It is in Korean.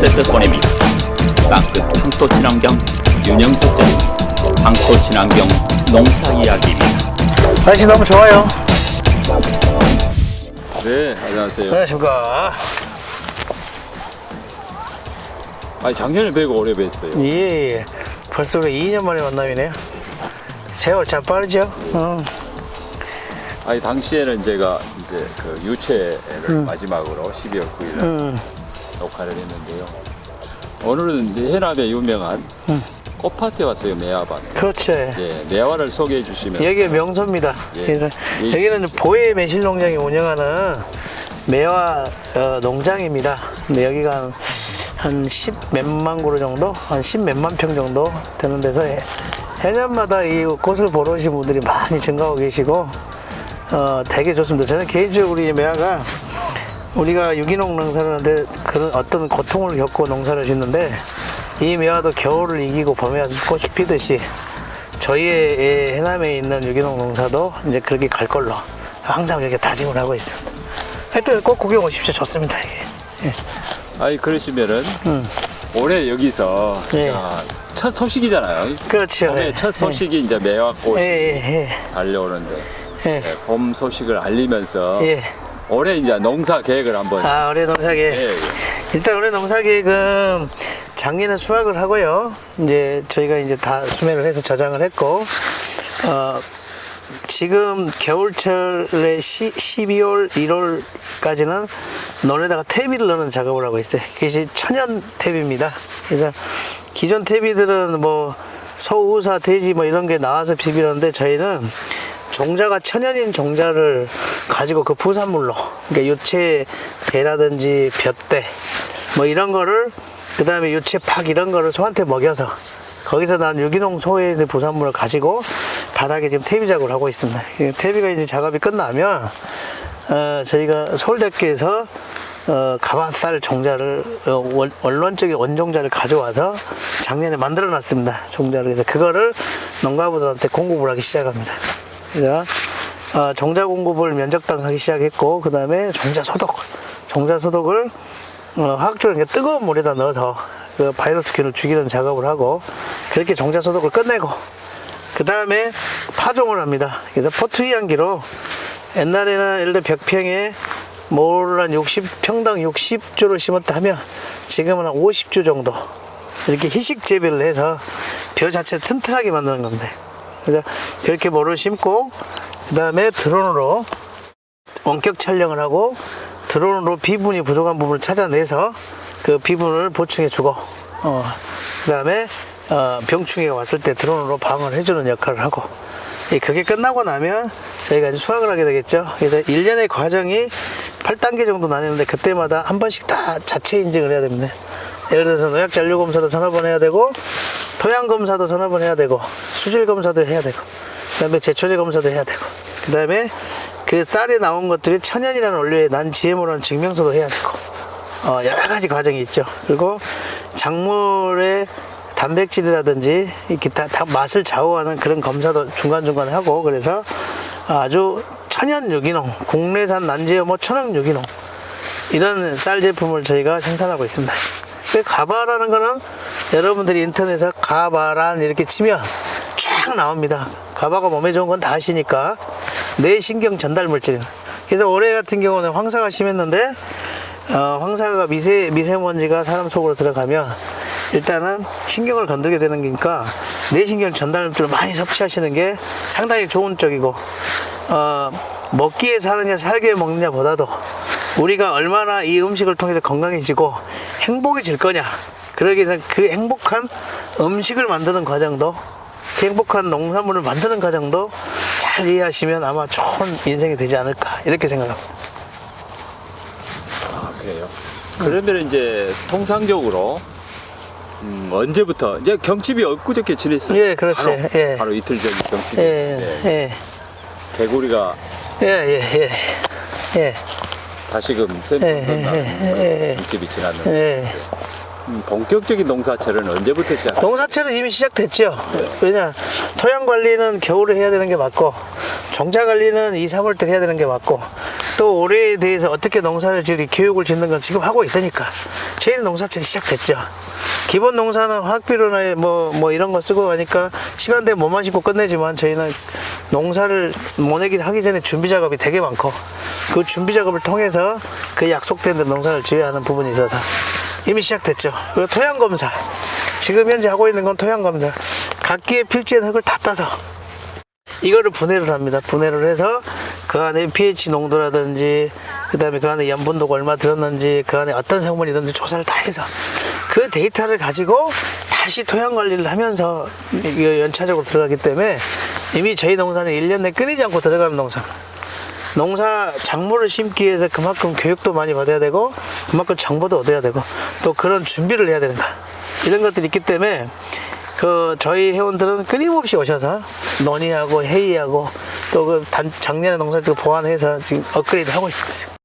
셋을 보냅니다. 땅끝 황토 친환경 윤영석 전님 황토 친환경 농사 이야기입니다. 날씨 너무 좋아요. 네, 안녕하세요. 안녕하십니까. 아니 작년에 뵈고 올해 뵀어요. 예, 예. 벌써 우리 2년 만에 만남이네요. 세월 참 빠르죠? 어. 아니 당시에는 제가 이제 그 유채를 마지막으로 12월 9일 음. 녹화를 했는데요. 오늘은 이제 해남에 유명한 꽃밭에 왔어요, 매화밭. 그렇죠. 예, 매화를 소개해 주시면 여기가 명소입니다. 예. 그래서 예. 여기는 보혜 매실 농장이 운영하는 매화 어, 농장입니다. 근데 여기가 한 10 몇만 그루 정도, 한 10 몇만 평 정도 되는 데서 해- 해년마다 이 꽃을 보러 오신 분들이 많이 증가하고 계시고 어, 되게 좋습니다. 저는 개인적으로 이 매화가 우리가 유기농 농사를 하는데 그런 어떤 고통을 겪고 농사를 짓는데 이 매화도 겨울을 이기고 봄에 꽃이 피듯이 저희의 이 해남에 있는 유기농 농사도 이제 그렇게 갈 걸로 항상 이렇게 다짐을 하고 있습니다. 하여튼 꼭 구경 오십시오. 좋습니다. 이게. 아니 그러시면은 올해 여기서 예. 자, 첫 소식이잖아요. 그렇죠. 예. 첫 소식이 이제 매화꽃이 예, 예, 예. 달려오는데 예. 예, 봄 소식을 알리면서 예. 올해 이제 농사 계획을 한번 아, 올해 농사 계획. 예, 예. 일단 올해 농사 계획은 작년에 수확을 하고요. 이제 저희가 이제 다 수매를 해서 저장을 했고, 어, 지금 겨울철에 시, 12월, 1월까지는 논에다가 퇴비를 넣는 작업을 하고 있어요. 그것이 천연 퇴비입니다. 그래서 기존 퇴비들은 뭐 소우사, 돼지 뭐 이런 게 나와서 비비는데 저희는 종자가 천연인 종자를 가지고 그 부산물로 그러니까 유채대라든지 볕대 뭐 이런 거를 그 다음에 유채팍 이런 거를 소한테 먹여서 거기서 난 유기농 소의 부산물을 가지고 바닥에 지금 퇴비 작업을 하고 있습니다. 이 퇴비가 이제 작업이 끝나면 어, 저희가 서울대학교에서 어, 가마쌀 종자를 어, 원, 원론적인 원종자를 가져와서 작년에 만들어 놨습니다. 종자를 그래서 그거를 농가부들한테 공급을 하기 시작합니다. 그래서 어, 종자 공급을 면적당 하기 시작했고 그 다음에 종자 소독, 종자 소독을 어, 화학적으로 이렇게 뜨거운 물에다 넣어서 그 바이러스균을 죽이는 작업을 하고 그렇게 종자 소독을 끝내고 그 다음에 파종을 합니다. 그래서 포트위안기로 옛날에는 예를 들어 벽평에 모를 한 60 평당 60주를 심었다 하면 지금은 한 50주 정도 이렇게 희식 재배를 해서 벼 자체를 튼튼하게 만드는 겁니다. 그래서 그렇게 모를 심고 그 다음에 드론으로 원격 촬영을 하고 드론으로 비분이 부족한 부분을 찾아내서 그 비분을 보충해 주고 어, 그 다음에 어, 병충해가 왔을 때 드론으로 방어를 해주는 역할을 하고 예, 그게 끝나고 나면 저희가 이제 수확을 하게 되겠죠. 그래서 1년의 과정이 8단계 정도 나뉘는데 그때마다 한 번씩 다 자체 인증을 해야 됩니다. 예를 들어서 농약 잔류 검사도 전화 번 해야 되고 토양 검사도 전화 번 해야 되고 수질 검사도 해야 되고 그다음에 제초제 검사도 해야 되고 그다음에 그 쌀에 나온 것들이 천연이라는 원료에 난 GMO라는 증명서도 해야 되고 어, 여러 가지 과정이 있죠. 그리고 작물의 단백질이라든지 이렇게 다, 다 맛을 좌우하는 그런 검사도 중간중간 하고 그래서 아주 천연 유기농, 국내산 난제어모 천연 유기농 이런 쌀 제품을 저희가 생산하고 있습니다. 그 가바라는 거는 여러분들이 인터넷에 가바란 이렇게 치면 쫙 나옵니다. 가바가 몸에 좋은 건 다 아시니까 뇌신경 전달 물질. 그래서 올해 같은 경우는 황사가 심했는데 어, 황사가 미세 미세먼지가 사람 속으로 들어가면 일단은 신경을 건들게 되는 거니까 뇌신경 전달 물질을 많이 섭취하시는 게 상당히 좋은 쪽이고 어, 먹기에 사느냐 살게 먹느냐 보다도 우리가 얼마나 이 음식을 통해서 건강해지고 행복해질 거냐 그러기 위해서 그 행복한 음식을 만드는 과정도 그 행복한 농산물을 만드는 과정도 잘 이해하시면 아마 좋은 인생이 되지 않을까 이렇게 생각합니다. 아, 그래요. 그러면 이제 통상적으로 음, 언제부터 이제 경칩이 엊그저께 지냈어요. 예, 그렇지. 바로, 예. 바로 이틀 전 경칩이. 예, 네. 예, 개구리가 예, 예, 예, 예, 다시금 예, 샘플 예, 예. 경칩이 지났는데 예. 음, 본격적인 농사철은 언제부터 시작? 농사철은 이미 시작됐죠. 왜냐, 토양 관리는 겨울에 해야 되는 게 맞고, 종자 관리는 2, 3월 때 해야 되는 게 맞고, 또 올해에 대해서 어떻게 농사를 지을 교육을 짓는 건 지금 하고 있으니까 저희는 농사철이 시작됐죠. 기본 농사는 화학비료나 뭐, 뭐 이런 거 쓰고 하니까 시간 되면 몸만 씻고 끝내지만 저희는 농사를 모내기를 하기 전에 준비 작업이 되게 많고 그 준비 작업을 통해서 그 약속된 농사를 지어야 하는 부분이 있어서 이미 시작됐죠. 그리고 토양 검사. 지금 현재 하고 있는 건 토양 검사. 각기의 필지의 흙을 다 따서 이거를 분해를 합니다. 분해를 해서 그 안에 pH 농도라든지 그다음에 그 안에 염분도가 얼마 들었는지 그 안에 어떤 성분이 있는지 조사를 다 해서 그 데이터를 가지고 다시 토양 관리를 하면서 연차적으로 들어가기 때문에 이미 저희 농사는 1년 내 끊이지 않고 들어가는 농사. 농사 작물을 심기 위해서 그만큼 교육도 많이 받아야 되고 그만큼 정보도 얻어야 되고 또 그런 준비를 해야 되는가 이런 것들이 있기 때문에 그 저희 회원들은 끊임없이 오셔서 논의하고 회의하고 또 그 작년에 농사 때 보완해서 지금 업그레이드 하고 있습니다.